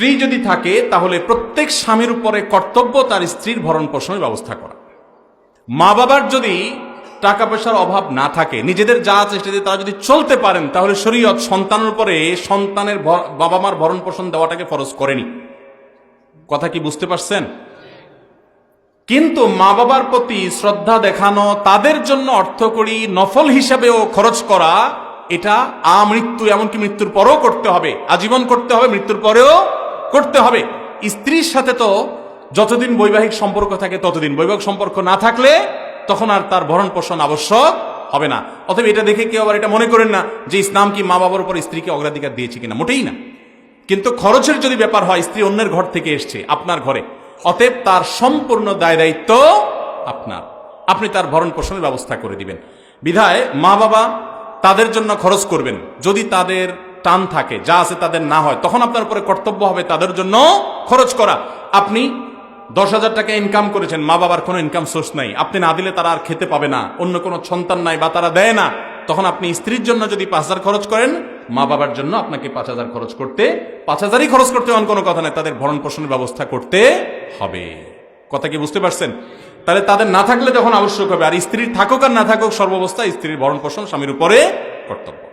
স্ত্রী যদি থাকে, তাহলে প্রত্যেক স্বামীর উপরে কর্তব্য তার স্ত্রীর ভরণ পোষণের ব্যবস্থা করা। মা বাবার যদি টাকা পয়সার অভাব না থাকে, নিজেদের যা আছে সেটা তারা যদি চলতে পারেন, তাহলে শরীয়ত সন্তানের উপরে সন্তানের বাবা মার ভরণ পোষণ দেওয়াটাকে ফরজ করেনি। কথা কি বুঝতে পারছেন? কিন্তু মা বাবার প্রতি শ্রদ্ধা দেখানো, তাদের জন্য অর্থকরী নফল হিসাবেও খরচ করা, এটা আমৃত্যু এমনকি মৃত্যুর পরেও করতে হবে, আজীবন করতে হবে, মৃত্যুর পরেও করতে হবে। স্ত্রীর সাথে তো যতদিন বৈবাহিক সম্পর্ক থাকে ততদিন। বৈবাহিক সম্পর্ক না থাকলে তখন আর তার ভরণ পোষণ আবশ্যক হবে না। অতএব এটা দেখে কেউ আবার এটা মনে করেন না যে ইসলাম কি মা বাবার উপর স্ত্রীকে অগ্রাধিকার দিয়েছে কিনা। মোটেই না। কিন্তু খরচের যদি ব্যাপার হয়, স্ত্রী অন্যের ঘর থেকে এসছে, আপনার ঘরে। অতএব তার সম্পূর্ণ দায় দায়িত্ব আপনার। আপনি তার ভরণ পোষণের ব্যবস্থা করে দিবেন। বিধায় মা বাবা তাদের জন্য খরচ করবেন। যদি তাদের টান থাকে, যা আছে তাদের না হয়। তখন আপনার উপরে কর্তব্য হবে তাদের জন্য খরচ করা। আপনি দশ হাজার টাকা ইনকাম করেছেন, মা বাবার কোনো ইনকাম সোর্স নাই। আপনি না দিলে তারা আর খেতে পাবে না, অন্য কোনো সন্তান নাই বা তারা দেয় না। তখন আপনি স্ত্রীর জন্য যদি পাঁচ হাজার খরচ করেন, মা বাবার জন্য আপনাকে পাঁচ হাজার খরচ করতে, পাঁচ হাজারই খরচ করতে এমন কোনো কথা নাই। তাদের ভরণ পোষণের ব্যবস্থা করতে হবে। কথা কি বুঝতে পারছেন? তাহলে তাদের না থাকলে তখন আবশ্যক হবে, আর স্ত্রীর থাকুক আর না থাকুক, সর্বাবস্থা স্ত্রীর ভরণ পোষণ স্বামীর উপরে কর্তব্য।